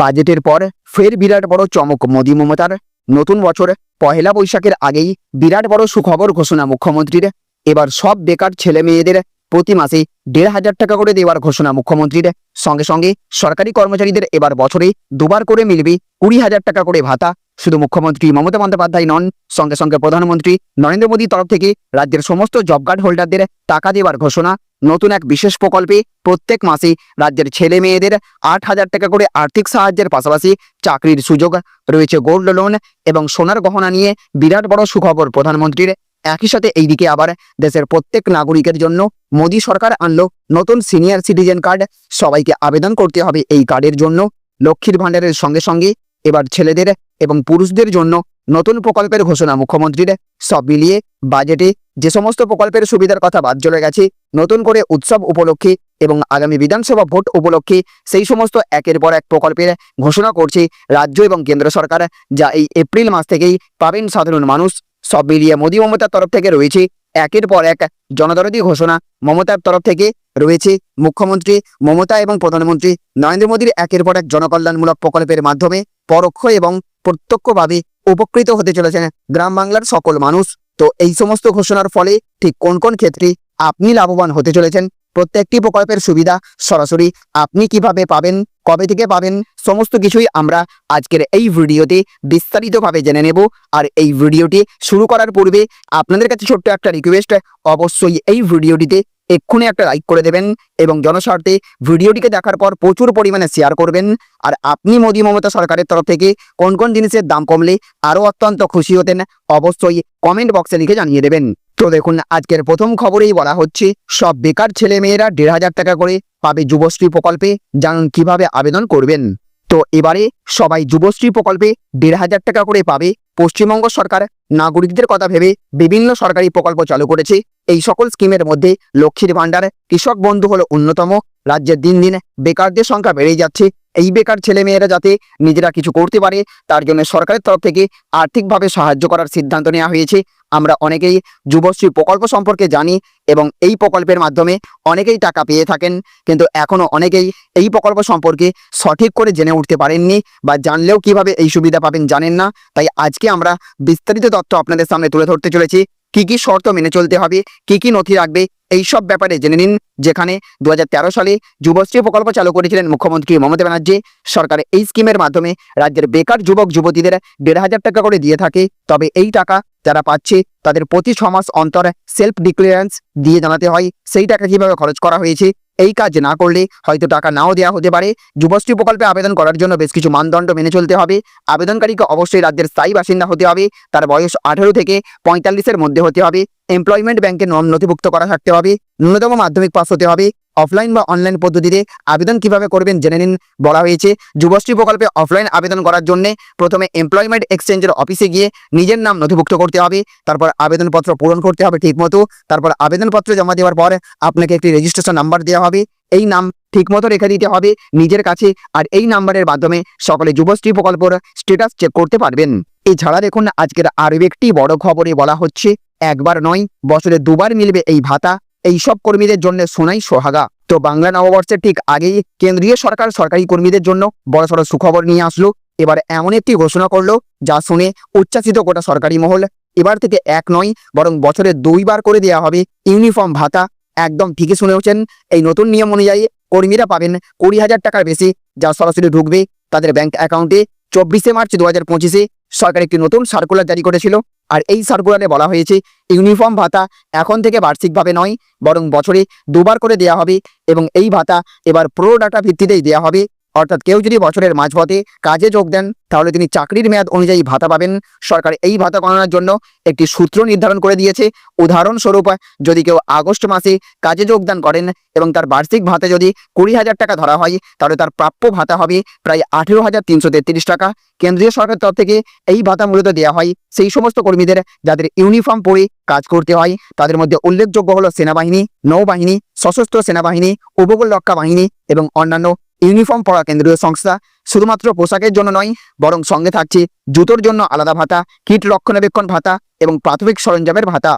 বাজেটের পর ফের বিরাট বড় চমক মোদি মমতার। নতুন বছর, পহেলা বৈশাখের আগেই বিরাট বড় সুখবর ঘোষণা মুখ্যমন্ত্রীর। এবার সব বেকার ছেলে মেয়েদের প্রতি মাসে দেড় হাজার টাকা করে দেওয়ার ঘোষণা মুখ্যমন্ত্রীর। সঙ্গে সঙ্গে সরকারি কর্মচারীদের এবার বছরে দুবার করে মিলবে কুড়ি হাজার টাকা করে ভাতা। শুধু মুখ্যমন্ত্রী মমতা বন্দ্যোপাধ্যায় নন, সঙ্গে সঙ্গে প্রধানমন্ত্রী নরেন্দ্র মোদীর তরফ থেকে রাজ্যের সমস্ত জব কার্ড হোল্ডারদের টাকা দেওয়ার ঘোষণা। নতুন এক বিশেষ প্রকল্পে প্রত্যেক মাসে রাজ্যের ছেলে মেয়েদের আট হাজার টাকা করে আর্থিক সাহায্যের পাশাপাশি চাকরির সুযোগ রয়েছে গোল্ড লোন এবং সোনার গহনা নিয়ে বিরাট বড় সুখবর প্রধানমন্ত্রীর। একই সাথে এইদিকে আবার দেশের প্রত্যেক নাগরিকের জন্য মোদী সরকার আনলো নতুন সিনিয়র সিটিজেন কার্ড সবাইকে আবেদন করতে হবে এই কার্ডের জন্য। লক্ষ্মীর ভাণ্ডারের সঙ্গে সঙ্গে এবার ছেলেদের এবং পুরুষদের জন্য নতুন প্রকল্পের ঘোষণা মুখ্যমন্ত্রীর। সব মিলিয়ে বাজেটে যে সমস্ত প্রকল্পের সুবিধার কথা বাদ চলে গেছে, নতুন করে উৎসব উপলক্ষে এবং আগামী বিধানসভা ভোট উপলক্ষে সেই সমস্ত একের পর এক প্রকল্পের ঘোষণা করছে রাজ্য এবং কেন্দ্র সরকার, যা এই এপ্রিল মাস থেকেই পাবেন সাধারণ মানুষ। সব মিলিয়ে মোদী মমতার তরফ থেকে রয়েছে একের পর এক জনদরদি ঘোষণা মমতার তরফ থেকে রয়েছে মুখ্যমন্ত্রী মমতা এবং প্রধানমন্ত্রী নরেন্দ্র মোদীর একের পর এক জনকল্যাণমূলক প্রকল্পের মাধ্যমে পরোক্ষ এবং প্রত্যক্ষভাবে উপকৃত হতে চলেছেন গ্রাম বাংলার সকল মানুষ। তো এই সমস্ত ঘোষণার ফলে ঠিক কোন কোন ক্ষেত্রে আপনি লাভবান হতে চলেছেন? প্রত্যেকটি প্রকল্পের সুবিধা সরাসরি আপনি কীভাবে পাবেন? কবে থেকে পাবেন? সমস্ত কিছুই আমরা আজকের এই ভিডিওতে বিস্তারিতভাবে জেনে নেব। আর এই ভিডিওটি শুরু করার পূর্বে আপনাদের কাছে ছোট্ট একটা রিকোয়েস্ট অবশ্যই এই ভিডিওটিতে এক্ষুনি একটা লাইক করে দেবেন এবং জনস্বার্থে ভিডিওটিকে দেখার পর প্রচুর পরিমাণে শেয়ার করবেন। আর আপনি মোদী মমতা সরকারের তরফ থেকে কোন কোন জিনিসের দাম কমলে আরও অত্যন্ত খুশি হতেন, অবশ্যই কমেন্ট বক্সে লিখে জানিয়ে দেবেন। তো দেখুন, আজকের প্রথম খবরেই বলা হচ্ছে, সব বেকার ছেলে মেয়েরা দেড় হাজার টাকা করে পাবে যুবশ্রী প্রকল্পে। জানুন কীভাবে আবেদন করবেন। তো এবারে সবাই যুবশ্রী প্রকল্পে দেড় হাজার টাকা করে পাবে। পশ্চিমবঙ্গ সরকার নাগরিকদের কথা ভেবে বিভিন্ন সরকারি প্রকল্প চালু করেছে। এই সকল স্কিমের মধ্যে লক্ষ্মীর ভাণ্ডার, কৃষক বন্ধু হলো অন্যতম। রাজ্যের দিন দিন বেকারদের সংখ্যা বেড়েই যাচ্ছে। এই বেকার ছেলেমেয়েরা যাতে নিজেরা কিছু করতে পারে, তার জন্য সরকারের তরফ থেকে আর্থিকভাবে সাহায্য করার সিদ্ধান্ত নেওয়া হয়েছে। আমরা অনেকেই যুবশ্রী প্রকল্প সম্পর্কে জানি এবং এই প্রকল্পের মাধ্যমে অনেকেই টাকা পেয়ে থাকেন, কিন্তু এখনও অনেকেই এই প্রকল্প সম্পর্কে সঠিক করে জেনে উঠতে পারেননি বা জানলেও কীভাবে এই সুবিধা পাবেন জানেন না। তাই আজকে আমরা বিস্তারিত তথ্য আপনাদের সামনে তুলে ধরতে চলেছি। কি কি শর্ত মেনে চলতে হবে, কি কি নথি রাখবে এই সব ব্যাপারে জেনে নিন। যেখানে দু হাজার তেরো সালে যুবশ্রী প্রকল্প চালু করেছিলেন মুখ্যমন্ত্রী মমতা ব্যানার্জি, সরকার এই স্কিমের মাধ্যমে রাজ্যের বেকার যুবক যুবতীদের দেড় হাজার টাকা করে দিয়ে থাকে। তবে এই টাকা যারা পাচ্ছে, তাদের প্রতি ছ মাস অন্তর সেলফ ডিক্লিয়ারেন্স দিয়ে জানাতে হয়। সেই টাকা কীভাবে খরচ করা হয়েছে এই কাজ না করলে হয়তো টাকা নাও দেওয়া হতে পারে। যুবশ্রী প্রকল্পে আবেদন করার জন্য বেশ কিছু মানদণ্ড মেনে চলতে হবে। আবেদনকারীকে অবশ্যই রাজ্যের স্থায়ী বাসিন্দা হতে হবে। তার বয়স আঠেরো থেকে পঁয়তাল্লিশের মধ্যে হতে হবে। এমপ্লয়মেন্ট ব্যাংকে নথিভুক্ত করা থাকতে হবে। ন্যূনতম মাধ্যমিক পাস হতে হবে। অফলাইন বা অনলাইন পদ্ধতিতে আবেদন কীভাবে করবেন জেনে নিন বলা হয়েছে। যুবশ্রী প্রকল্পে অফলাইন আবেদন করার জন্য প্রথমে এমপ্লয়মেন্ট এক্সচেঞ্জের অফিসে গিয়ে নিজের নাম নথিভুক্ত করতে হবে, তারপর আবেদনপত্র পূরণ করতে হবে ঠিকমতো, তারপর আবেদনপত্র জমা দেওয়ার পর আপনাকে একটি রেজিস্ট্রেশন নাম্বার দেওয়া হবে, এই নাম ঠিকমতো রেখে দিতে হবে নিজের কাছে আর এই নাম্বারের মাধ্যমে সকলে যুবশ্রী প্রকল্পের স্ট্যাটাস চেক করতে পারবেন। এছাড়া দেখুন, আজকের আরও একটি বড় খবরে বলা হচ্ছে, একবার নয়, বছরে দুবার মিলবে এই ভাতা এই সব কর্মীদের জন্য সোনাই সোহাগা। তো বাংলা নববর্ষের ঠিক আগেই কেন্দ্রীয় সরকার সরকারি কর্মীদের জন্য বড়সড় সুখবর নিয়ে আসলো। এবার এমন একটি ঘোষণা করল যা শুনে উচ্ছ্বাসিত গোটা সরকারি মহল। এবার থেকে এক নয়, বরং বছরে দুইবার করে দেওয়া হবে ইউনিফর্ম ভাতা। একদম ঠিকই শুনেওছেন এই নতুন নিয়ম অনুযায়ী কর্মীরা পাবেন কুড়ি হাজার টাকার বেশি, যা সরাসরি ঢুকবে তাদের ব্যাংক অ্যাকাউন্টে। চব্বিশে মার্চ দু হাজার পঁচিশে সরকার একটি নতুন সার্কুলার জারি করেছিল। আর এই সার্কুলারে বলা হয়েছে, ইউনিফর্ম ভাতা এখন থেকে বার্ষিকভাবে নয়, বরং বছরে দুবার করে দেয়া হবে এবং এই ভাতা এবার প্রো ডাটা ভিত্তিতেই দেয়া হবে। অর্থাৎ কেউ যদি বছরের মাঝপথে কাজে যোগ দেন, তাহলে তিনি চাকরির মেয়াদ অনুযায়ী ভাতা পাবেন। সরকার এই ভাতা গণনার জন্য একটি সূত্র নির্ধারণ করে দিয়েছে। উদাহরণস্বরূপ, যদি কেউ আগস্ট মাসে কাজে যোগদান করেন এবং তার বার্ষিক ভাতা যদি কুড়ি হাজার টাকা ধরা হয়, তাহলে তার প্রাপ্য ভাতা হবে প্রায় আঠেরো হাজার তিনশো তেত্রিশ টাকা। কেন্দ্রীয় সরকারের তরফ থেকে এই ভাতা মূলত দেওয়া হয়। সেই সমস্ত কর্মীদের যাদের ইউনিফর্ম পরে কাজ করতে হয়, তাদের মধ্যে উল্লেখযোগ্য হলো সেনাবাহিনী, নৌবাহিনী, সশস্ত্র সেনাবাহিনী, উপকূল রক্ষা বাহিনী এবং অন্যান্য ইউনিফর্ম পরা কেন্দ্রীয় সংস্থা শুধুমাত্র পোশাকের জন্য নয়, বরং সঙ্গে থাকছে জুতোর জন্য আলাদা ভাতা, কিট রক্ষণাবেক্ষণ ভাতা এবং প্রাথমিক সরঞ্জামের ভাতা।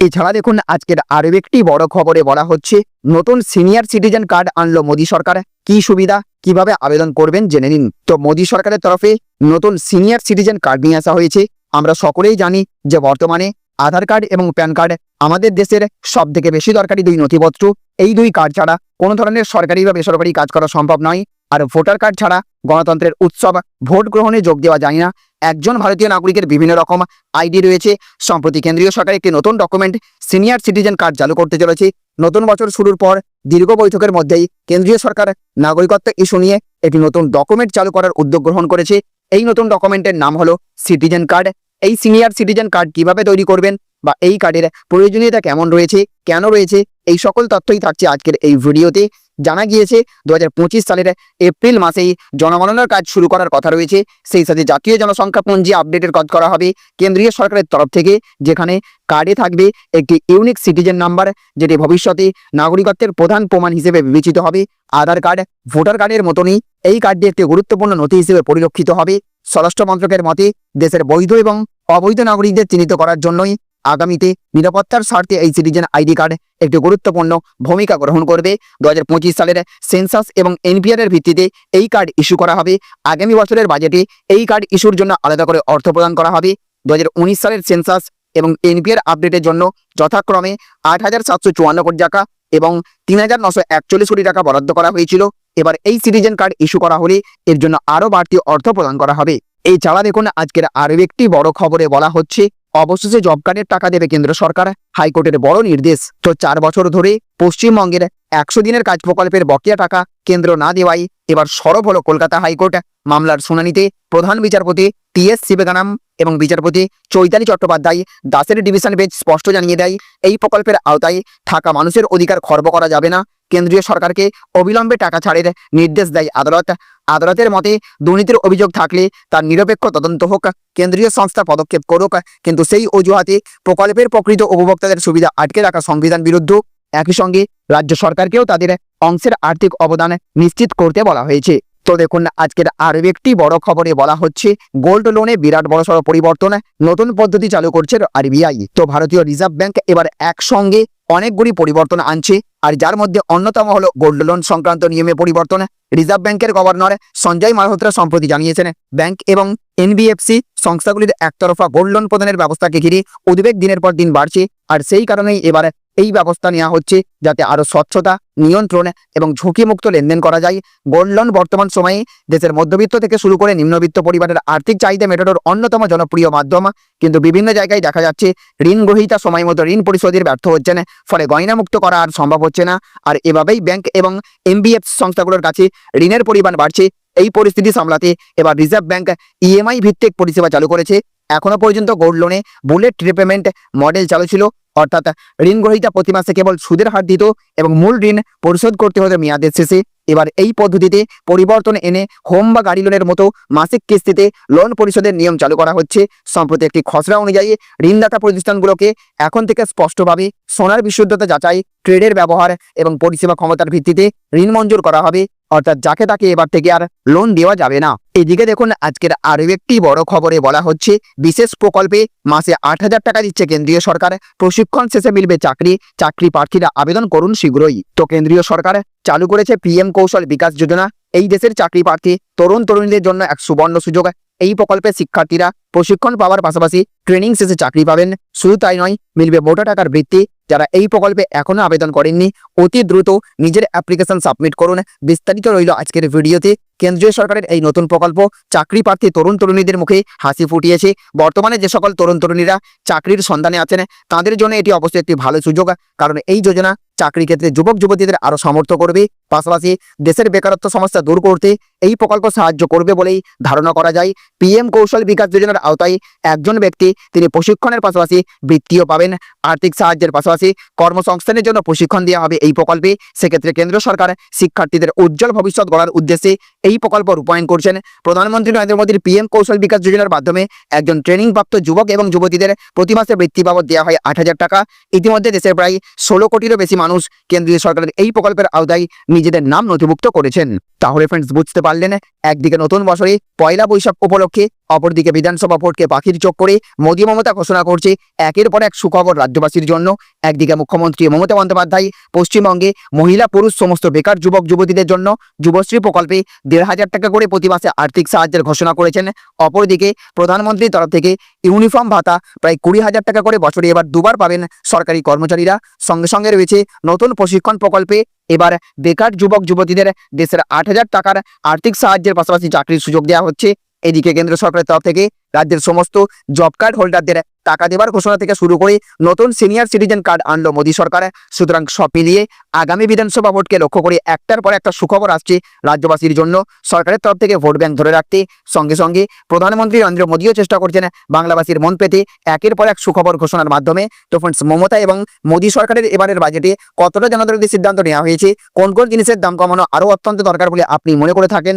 এছাড়া দেখুন, আজকের আরও একটি বড় খবরে বলা হচ্ছে, নতুন সিনিয়র সিটিজেন কার্ড আনলো মোদী সরকার। কি সুবিধা, কীভাবে আবেদন করবেন জেনে নিন। তো মোদী সরকারের তরফে নতুন সিনিয়র সিটিজেন কার্ড নিয়ে আসা হয়েছে। আমরা সকলেই জানি যে বর্তমানে আধার কার্ড এবং প্যান কার্ড আমাদের দেশের সব থেকে বেশি দরকারি দুই নথিপত্র। এই দুই কার্ড ছাড়া কোনো ধরনের সরকারি বা বেসরকারি কাজ করা সম্ভব নয়। আর ভোটার কার্ড ছাড়া গণতন্ত্রের উৎসব, ভোট গ্রহণে যোগ দেওয়া যায় না। একজন ভারতীয় নাগরিকের বিভিন্ন রকম আইডি রয়েছে। সম্প্রতি কেন্দ্রীয় সরকার একটি নতুন ডকুমেন্ট সিনিয়র সিটিজেন কার্ড চালু করতে চলেছে। নতুন বছর শুরুর পর দীর্ঘ বৈঠকের মধ্যেই কেন্দ্রীয় সরকার নাগরিকত্ব ইস্যু নিয়ে একটি নতুন ডকুমেন্ট চালু করার উদ্যোগ গ্রহণ করেছে। এই নতুন ডকুমেন্টের নাম হলো সিটিজেন কার্ড এই সিনিয়র সিটিজেন কার্ড কীভাবে তৈরি করবেন বা এই কার্ডের প্রয়োজনীয়তা কেমন রয়েছে, কেন রয়েছে, এই সকল তথ্যই থাকছে আজকের এই ভিডিওতে। জানা গিয়েছে দু হাজার পঁচিশ সালের এপ্রিল মাসেই জনগণনার কাজ শুরু করার কথা রয়েছে। সেই সাথে জাতীয় জনসংখ্যা পঞ্জি আপডেটের কাজ করা হবে কেন্দ্রীয় সরকারের তরফ থেকে, যেখানে কার্ডে থাকবে একটি ইউনিক সিটিজেন নাম্বার যেটি ভবিষ্যতে নাগরিকত্বের প্রধান প্রমাণ হিসেবে বিবেচিত হবে। আধার কার্ড ভোটার কার্ডের মতনই এই কার্ডটি একটি গুরুত্বপূর্ণ নথি হিসেবে পরিলক্ষিত হবে। স্বরাষ্ট্র মন্ত্রকের মতে, দেশের বৈধ এবং অবৈধ নাগরিকদের চিহ্নিত করার জন্যই আগামীতে নিরাপত্তার স্বার্থে এই সিটিজেন আইডি কার্ড একটি গুরুত্বপূর্ণ ভূমিকা গ্রহণ করবে। দু হাজার পঁচিশ সালের সেন্সাস এবং এনপিআর এর ভিত্তিতে এই কার্ড ইস্যু করা হবে। আগামী বছরের বাজেটে এই কার্ড ইস্যুর জন্য আলাদা করে অর্থ প্রদান করা হবে। দু হাজার উনিশ সালের সেন্সাস এবং এনপিআর আপডেটের জন্য যথাক্রমে আট হাজার সাতশো চুয়ান্ন কোটি টাকা এবং তিন হাজার নশো একচল্লিশ কোটি টাকা বরাদ্দ করা হয়েছিল। এবার এই সিটিজেন কার্ড ইস্যু করা হলে এর জন্য আরও বাড়তি অর্থ প্রদান করা হবে। এই এছাড়া দেখুন, আজকের আরও একটি বড় খবরে বলা হচ্ছে, অবশেষে জব কার্ডের টাকা দেবে কেন্দ্র সরকার, হাইকোর্টের বড় নির্দেশ। তো চার বছর ধরে পশ্চিমবঙ্গের একশো দিনের কাজ প্রকল্পের বকেয়া টাকা কেন্দ্র না দেওয়ায় এবার সরব হলো কলকাতা হাইকোর্ট। মামলার শুনানিতে প্রধান বিচারপতি টি এস শিবেগানাম এবং বিচারপতি চৈতালি চট্টোপাধ্যায় দাসের ডিভিশন বেঞ্চ স্পষ্ট জানিয়ে দেয়, এই প্রকল্পের আওতায় থাকা মানুষের অধিকার খর্ব করা যাবে না। কেন্দ্রীয় সরকারকে অবিলম্বে টাকা ছাড়ের নির্দেশ দেয় আদালত। আদালতের মতে দুর্নীতির অভিযোগ থাকলে তার নিরপেক্ষ তদন্ত হোক, কেন্দ্রীয় সংস্থা পদক্ষেপ করুক, কিন্তু সেই অজুহাতে প্রকল্পের প্রকৃত উপভোক্তাদের সুবিধা আটকে রাখা সংবিধান বিরুদ্ধ একই সঙ্গে রাজ্য সরকারকেও তাদের অংশের আর্থিক অবদান নিশ্চিত করতে বলা হয়েছে। তো দেখুন, আজকের আরও একটি বড় খবরে বলা হচ্ছে, গোল্ড লোনে বিরাট বড়সড় পরিবর্তন নতুন পদ্ধতি চালু করছে আরবিআই। তো ভারতীয় রিজার্ভ ব্যাংক এবার একসঙ্গে অনেকগুলি পরিবর্তন আনছে, আর যার মধ্যে অন্যতম হলো গোল্ড লোন সংক্রান্ত নিয়মে পরিবর্তন। রিজার্ভ ব্যাংকের গভর্নর সঞ্জয় মালহোত্রা সম্প্রতি জানিয়েছেন, ব্যাংক এবং এনবিএফসি সংস্থাগুলির একতরফা গোল্ড লোন প্রদানের ব্যবস্থাকে ঘিরে উদ্বেগ দিনের পর দিন বাড়ছে, আর সেই কারণেই এবার এই ব্যবস্থা নেওয়া হচ্ছে যাতে আরও স্বচ্ছতা, নিয়ন্ত্রণ এবং ঝুঁকিমুক্ত লেনদেন করা যায়। গোল্ড লোন বর্তমান সময়ে দেশের মধ্যবিত্ত থেকে শুরু করে নিম্নবিত্ত পরিবারের আর্থিক চাহিদা মেটানোর অন্যতম জনপ্রিয় মাধ্যম। কিন্তু বিভিন্ন জায়গায় দেখা যাচ্ছে ঋণ গ্রহীতা সময় মতো ঋণ পরিশোধের ব্যর্থ হচ্ছেন। ফলে গয়নামুক্ত করা আর সম্ভব হচ্ছে না। আর এভাবেই ব্যাংক এবং এমবিএফ সংস্থাগুলোর কাছে ঋণের পরিমাণ বাড়ছে। এই পরিস্থিতি সামলাতে এবার রিজার্ভ ব্যাংক ইএমআই ভিত্তিক পরিষেবা চালু করেছে। এখনও পর্যন্ত গোল্ড লোনে বুলেট রিপেমেন্ট মডেল চালু ছিল। অর্থাৎ ঋণ গ্রহীতা প্রতি মাসে কেবল সুদের হার দিত এবং মূল ঋণ পরিশোধ করতে হতো মেয়াদের শেষে। এবার এই পদ্ধতিতে পরিবর্তন এনে হোম বা গাড়ি লোনের মতো মাসিক কিস্তিতে লোন পরিশোধের নিয়ম চালু করা হচ্ছে। সম্প্রতি একটি খসড়া অনুযায়ী ঋণদাতা প্রতিষ্ঠানগুলোকে এখন থেকে স্পষ্টভাবে সোনার বিশুদ্ধতা যাচাই, ট্রেডের ব্যবহার এবং পরিষেবা ক্ষমতার ভিত্তিতে ঋণ মঞ্জুর করা হবে। অর্থাৎ যাকে তাকে এবার থেকে আর লোন দেওয়া যাবে না। এদিকে দেখুন, আজকের আরও একটি বড় খবরে বলা হচ্ছে, বিশেষ প্রকল্পে মাসে আট হাজার টাকা দিচ্ছে কেন্দ্রীয় সরকার। প্রশিক্ষণ শেষে মিলবে চাকরি। চাকরি প্রার্থীরা আবেদন করুন শীঘ্রই। তো কেন্দ্রীয় সরকার চালু করেছে পিএম কৌশল বিকাশ যোজনা। এই দেশের চাকরি প্রার্থী তরুণ তরুণীদের জন্য এক সুবর্ণ সুযোগ। এই প্রকল্পে শিক্ষার্থীরা প্রশিক্ষণ পাওয়ার পাশাপাশি ট্রেনিং শেষে চাকরি পাবেন। শুধু তাই নয়, মিলবে মোটা টাকার বৃত্তি। যারা এই প্রকল্পে এখনও আবেদন করেননি, অতি দ্রুত নিজের অ্যাপ্লিকেশন সাবমিট করুন। বিস্তারিত রইল আজকের ভিডিওতে। কেন্দ্রীয় সরকারের এই নতুন প্রকল্প চাকরি প্রার্থী তরুণ তরুণীদের মুখে হাসি ফুটিয়েছে। বর্তমানে যে সকল তরুণ তরুণীরা চাকরির সন্ধানে আছেন, তাদের জন্য এটি অবশ্যই একটি ভালো সুযোগ। কারণ এই যোজনা চাকরি ক্ষেত্রে যুবক, যুবতীদের আরও সমর্থ করবে। পাশাপাশি দেশের বেকারত্ব সমস্যা দূর করতে এই প্রকল্প সাহায্য করবে বলেই ধারণা করা যায়। পিএম কৌশল বিকাশ যোজনার আওতায় একজন ব্যক্তি, তিনি প্রশিক্ষণের পাশাপাশি বৃত্তিও পাবেন। আর্থিক সাহায্যের পাশাপাশি কর্মসংস্থানের জন্য প্রশিক্ষণ দেওয়া হবে এই প্রকল্পে। সেক্ষেত্রে কেন্দ্র সরকার শিক্ষার্থীদের উজ্জ্বল ভবিষ্যৎ গড়ার উদ্দেশ্যে এই প্রকল্প রূপায়ণ করছেন প্রধানমন্ত্রী নরেন্দ্র মোদীর পিএম কৌশল বিকাশ যোজনার মাধ্যমে একজন ট্রেনিং প্রাপ্ত যুবক এবং যুবতীদের প্রতি মাসে বৃত্তি বাবদ দেওয়া হয় আট হাজার টাকা। ইতিমধ্যে দেশের প্রায় ষোলো কোটিরও বেশি মানুষ কেন্দ্রীয় সরকারের এই প্রকল্পের আওতায় নিজেদের নাম নথিভুক্ত করেছেন। তাহলে ফ্রেন্ডস বুঝতে পারলেন, একদিকে নতুন বছরে পয়লা বৈশাখ উপলক্ষে অপরদিকে বিধানসভা ভোটকে পাখির চোখ করে মোদী মমতা ঘোষণা করছে। একের পর এক সুখবর রাজ্যবাসীর জন্য। একদিকে মুখ্যমন্ত্রী মমতা বন্দ্যোপাধ্যায়, পশ্চিমবঙ্গে মহিলা পুরুষ সমস্ত বেকার যুবক যুবতীদের জন্য যুবশ্রী প্রকল্পে দেড় হাজার টাকা করে প্রতি মাসে আর্থিক সাহায্যের ঘোষণা করেছেন। অপরদিকে প্রধানমন্ত্রীর তরফ থেকে ইউনিফর্ম ভাতা প্রায় কুড়ি হাজার টাকা করে বছরে এবার দুবার পাবেন সরকারি কর্মচারীরা। সঙ্গে সঙ্গে রয়েছে নতুন প্রশিক্ষণ প্রকল্পে এবার বেকার যুবক যুবতীদের দেশের আট হাজার টাকার আর্থিক সাহায্যের পাশাপাশি চাকরির সুযোগ দেওয়া হচ্ছে। এদিকে কেন্দ্র সরকারের তরফ থেকে রাজ্যের সমস্ত জব কার্ড হোল্ডারদের টাকা দেবার ঘোষণা থেকে শুরু করে নতুন সিনিয়র সিটিজেন কার্ড আনলো মোদী সরকার। সুতরাং সব মিলিয়ে আগামী বিধানসভা ভোটকে লক্ষ্য করে একটার পর একটা সুখবর আসছে রাজ্যবাসীর জন্য। সরকারের তরফ থেকে ভোট ব্যাংক ধরে রাখতে সঙ্গে সঙ্গে প্রধানমন্ত্রী নরেন্দ্র মোদীও চেষ্টা করছেন বাংলাবাসীর মন পেতে একের পর এক সুখবর ঘোষণার মাধ্যমে। তো ফ্রেন্ডস মমতা এবং মোদী সরকারের এবারের বাজেটে কতটা জনদরদী সিদ্ধান্ত নেওয়া হয়েছে? কোন কোন জিনিসের দাম কমানো আরও অত্যন্ত দরকার বলে আপনি মনে করে থাকেন?